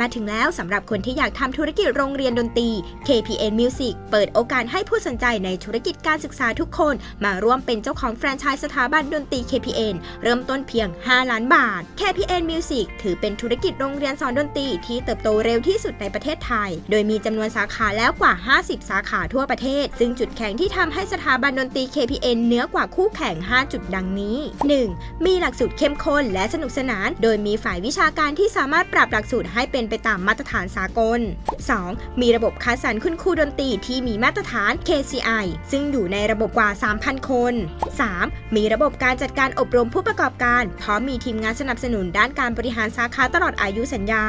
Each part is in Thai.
มาถึงแล้วสำหรับคนที่อยากทำธุรกิจโรงเรียนดนตรี KPN Music เปิดโอกาสให้ผู้สนใจในธุรกิจการศึกษาทุกคน มาร่วมเป็นเจ้าของแฟรนไชส์สถาบันดนตรี KPN เริ่มต้นเพียง 5 ล้านบาท KPN Music ถือเป็นธุรกิจโรงเรียนสอนดนตรีที่เติบโตเร็วที่สุดในประเทศไทย โดยมีจำนวนสาขาแล้วกว่า 50 สาขาทั่วประเทศ ซึ่งจุดแข็งที่ทำให้สถาบันดนตรี KPN เนื้อกว่าคู่แข่ง 5 จุดดังนี้ 1. มีหลักสูตรเข้มข้นและสนุกสนาน โดยมีฝ่ายวิชาการที่สามารถปรับหลักสูตรให้เป็นไปตามมาตรฐานสากล 2. มีระบบคัดสรรคุณครูดนตรีที่มีมาตรฐาน KCI ซึ่งอยู่ในระบบกว่า 3,000 คน 3. มีระบบการจัดการอบรมผู้ประกอบการ พร้อมมีทีมงานสนับสนุนด้านการบริหารสาขาตลอดอายุสัญญา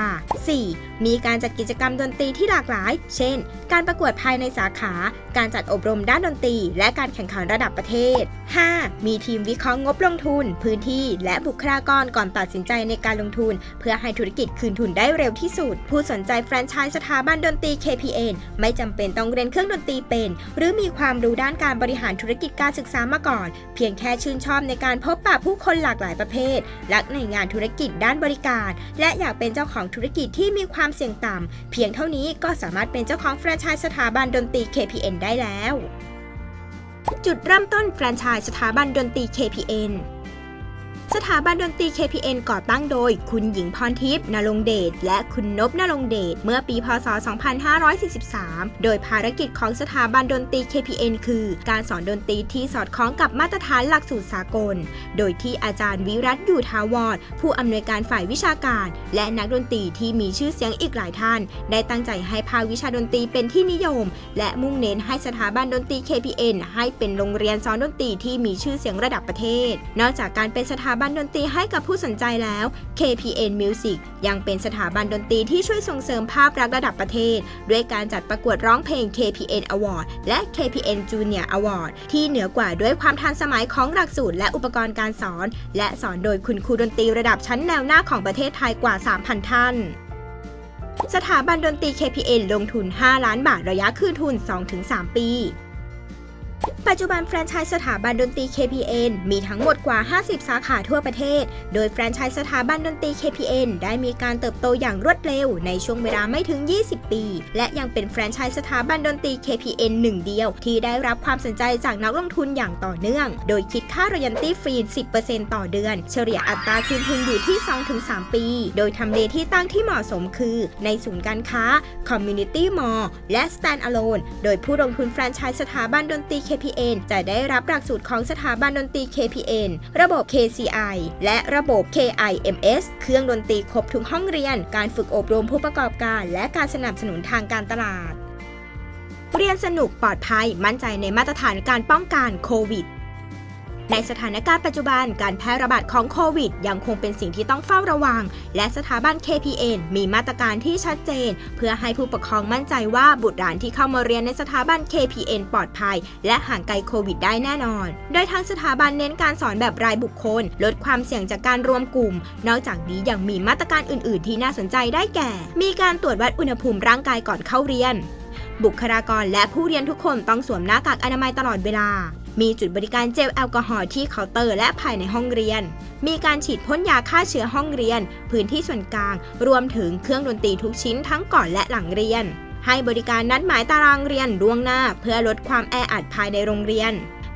4. มีการจัดกิจกรรมดนตรีที่หลากหลาย เช่น การประกวดภายในสาขา การจัดอบรมด้านดนตรี และการแข่งขันระดับประเทศ 5. มีทีมวิเคราะห์งบลงทุน พื้นที่ และบุคลากรก่อนตัดสินใจในการลงทุน เพื่อให้ธุรกิจคืนทุนได้เร็วที่สุด ผู้สนใจแฟรนไชส์สถาบันดนตรี KPN ไม่จำเป็นต้องเรียนเครื่องดนตรีเป็น หรือมีความรู้ด้านการบริหารธุรกิจการศึกษามาก่อน เพียงแค่ชื่นชอบในการพบปะผู้คนหลากหลายประเภทรักในงานธุรกิจด้านบริการ และอยากเป็นเจ้าของธุรกิจที่มีความเสี่ยงต่ำเพียงเท่านี้ก็สามารถเป็นเจ้าของแฟรนไชส์สถาบันดนตรี KPN ได้แล้ว จุดเริ่มต้นแฟรนไชส์สถาบันดนตรี KPN สถาบันดนตรี KPN ก่อตั้งโดย คุณหญิงพรทิพย์นรงเดช และคุณนบนรงเดช เมื่อปี พศ 2543 โดยภารกิจของสถาบันดนตรี KPN คือ การสอนดนตรีที่สอดคล้องกับมาตรฐานหลักสูตรสากล โดยที่อาจารย์วิรัตอยู่ทาวรผู้อำนวยการฝ่ายวิชาการ และนักดนตรีที่มีชื่อเสียงอีกหลายท่าน ได้ตั้งใจให้ภาควิชาดนตรีเป็นที่นิยม และมุ่งเน้นให้สถาบันดนตรี KPN ให้เป็นโรงเรียนสอนดนตรีที่มีชื่อเสียงระดับประเทศ นอกจากการเป็นสถาบันบันดนตรีให้กับผู้สนใจแล้ว KPN Music ยังเป็นสถาบันดนตรีที่ช่วยส่งเสริมภาพลักษณ์ระดับประเทศ ด้วยการจัดประกวดร้องเพลง KPN Award และ KPN Junior Award ที่เหนือกว่าด้วยความทันสมัยของหลักสูตรและอุปกรณ์การสอน และสอนโดยคุณครูดนตรีระดับชั้นแนวหน้าของประเทศไทยกว่า 3,000 ท่านสถาบันดนตรี KPN ลงทุน 5 ล้านบาทระยะคืนทุน 2-3 ปี ปัจจุบันแฟรนไชส์สถาบันดนตรี KPN มีทั้งหมดกว่า 50 สาขาทั่วประเทศ โดยแฟรนไชส์สถาบันดนตรี KPN ได้มีการเติบโตอย่างรวดเร็วในช่วงเวลาไม่ถึง 20 ปี และยังเป็นแฟรนไชส์สถาบันดนตรี KPN หนึ่งเดียว ที่ได้รับความสนใจจากนักลงทุนอย่างต่อเนื่อง โดยคิดค่ารอยัลตี้ฟรี 10%ต่อเดือน เฉลี่ยอัตราคืนทุนอยู่ที่ 2-3 ปี โดยทำเลที่ตั้งที่เหมาะสมคือ ในศูนย์การค้า Community Mall และ Stand Alone โดยผู้ลงทุนแฟรนไชส์สถาบันดนตรี KPN จะได้รับหลักสูตรของสถาบันดนตรี KPN ระบบ KCI และระบบ KIMS เครื่องดนตรีครบทุกห้องเรียน การฝึกอบรมผู้ประกอบการ และการสนับสนุนทางการตลาด เรียนสนุกปลอดภัยมั่นใจในมาตรฐานการป้องกันโควิด ในสถานการณ์ปัจจุบันการแพร่ระบาดของโควิด ยังคงเป็นสิ่งที่ต้องเฝ้าระวัง และสถาบัน KPN มีมาตรการที่ชัดเจน เพื่อให้ผู้ปกครองมั่นใจว่าบุตรหลานที่เข้ามาเรียนในสถาบัน KPN ปลอดภัย และห่างไกลโควิดได้แน่นอน โดยทางสถาบันเน้นการสอนแบบรายบุคคล ลดความเสี่ยงจากการรวมกลุ่ม นอกจากนี้ยังมีมาตรการอื่น ๆ ที่น่าสนใจได้แก่ มีการตรวจวัดอุณหภูมิร่างกายก่อนเข้าเรียน บุคลากรและผู้เรียนทุกคนต้องสวมหน้ากากอนามัยตลอดเวลา มีจุดบริการเจลแอลกอฮอล์ที่เคาน์เตอร์และภายในห้องเรียน มีการฉีดพ่นยาฆ่าเชื้อห้องเรียน พื้นที่ส่วนกลาง รวมถึงเครื่องดนตรีทุกชิ้นทั้งก่อนและหลังเรียน ให้บริการนัดหมายตารางเรียนล่วงหน้า เพื่อลดความแออัดภายในโรงเรียน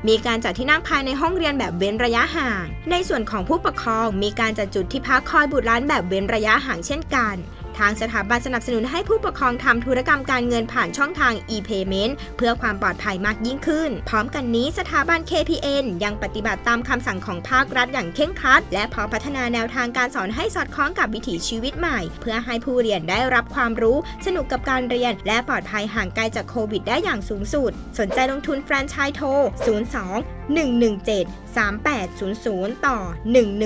มีการจัดที่นั่งภายในห้องเรียนแบบเว้นระยะห่าง ในส่วนของผู้ปกครองมีการจัดจุดที่พักคอยบุตรหลานแบบเว้นระยะห่างเช่นกัน ทางสถาบันสนับสนุนให้ผู้ปกครองทำธุรกรรมการเงินผ่านช่องทาง e-payment เพื่อความปลอดภัยมากยิ่งขึ้น พร้อมกันนี้สถาบัน KPN ยังปฏิบัติตามคำสั่งของภาครัฐอย่างเคร่งครัด และพอพัฒนาแนวทางการสอนให้สอดคล้องกับวิถีชีวิตใหม่ เพื่อให้ผู้เรียนได้รับความรู้ สนุกกับการเรียน และปลอดภัยห่างไกลจากโควิด ได้อย่างสูงสุด สนใจลงทุนแฟรนไชส์โทร 02 117 3800 ต่อ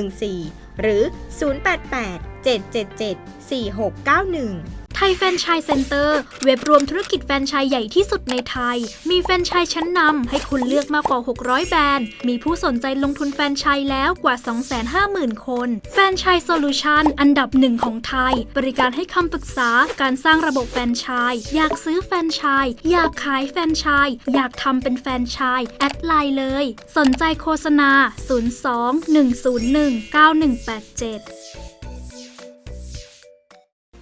114 หรือ 088 777 4691 ไทยแฟนชส์เซ็นเตอร์ เว็บรวมธุรกิจแฟนชส์ใหญ่ที่สุดในไทย มีแฟนชส์ชั้นนำให้คุณเลือกมากกว่า 600 แบรนด์ มีผู้สนใจลงทุนแฟนชส์แล้วกว่า 250,000 คน แฟนชส์โซลูชันอันดับหนึ่งของไทย บริการให้คำปรึกษาการสร้างระบบแฟนชส์อยากซื้อแฟนชส์อยากขายแฟนชส์อยากทำเป็นแฟนชส์แอดไลน์เลย สนใจโฆษณา 02 101 9187